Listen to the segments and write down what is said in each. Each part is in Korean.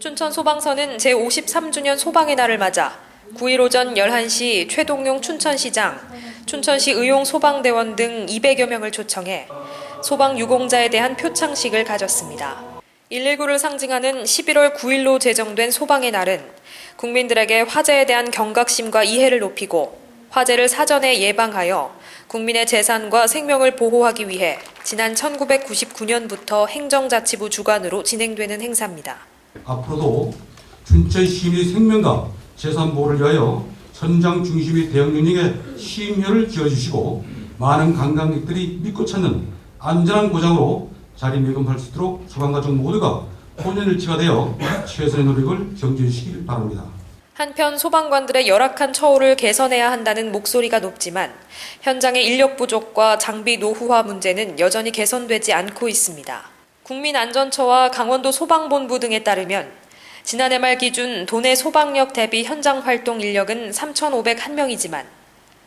춘천 소방서는 제53주년 소방의 날을 맞아 9일 오전 11시 최동용 춘천시장, 춘천시 의용 소방대원 등 200여 명을 초청해 소방 유공자에 대한 표창식을 가졌습니다. 119를 상징하는 11월 9일로 제정된 소방의 날은 국민들에게 화재에 대한 경각심과 이해를 높이고 화재를 사전에 예방하여 국민의 재산과 생명을 보호하기 위해 지난 1999년부터 행정자치부 주관으로 진행되는 행사입니다. 앞으로도 춘천 시민의 생명과 재산 보호를 위하여 현장 중심의 대응 능력에 시임료를 지어주시고 많은 관광객들이 믿고 찾는 안전한 고장으로 자리매김할 수 있도록 소방가족 모두가 혼연일치가 되어 최선의 노력을 경주해 주시길 바랍니다. 한편 소방관들의 열악한 처우를 개선해야 한다는 목소리가 높지만 현장의 인력 부족과 장비 노후화 문제는 여전히 개선되지 않고 있습니다. 국민안전처와 강원도 소방본부 등에 따르면 지난해 말 기준 도내 소방력 대비 현장 활동 인력은 3,501명이지만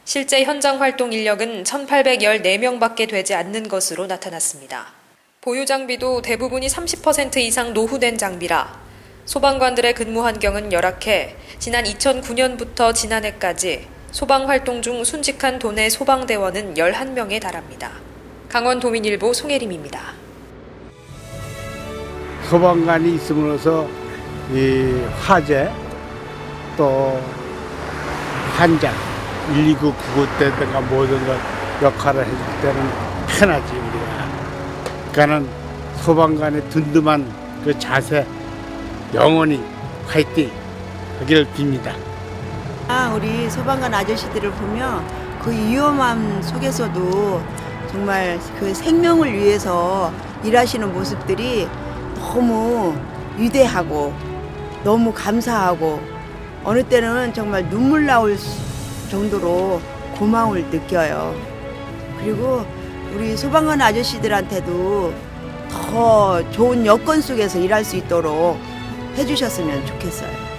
실제 현장 활동 인력은 1,814명밖에 되지 않는 것으로 나타났습니다. 보유 장비도 대부분이 30% 이상 노후된 장비라 소방관들의 근무 환경은 열악해 지난 2009년부터 지난해까지 소방 활동 중 순직한 도내 소방대원은 11명에 달합니다. 강원도민일보 송혜림입니다. 소방관이 있음으로써 이 화재 또 환자 119 구급대든가 모든 것 역할을 해줄 때는 편하지 우리가 그러니까는 소방관의 든든한 그 자세 영원히 화이팅 하기를 빕니다. 아, 우리 소방관 아저씨들을 보면 그 위험함 속에서도 정말 그 생명을 위해서 일하시는 모습들이 너무 위대하고 너무 감사하고 어느 때는 정말 눈물 나올 정도로 고마움을 느껴요. 그리고 우리 소방관 아저씨들한테도 더 좋은 여건 속에서 일할 수 있도록 해주셨으면 좋겠어요.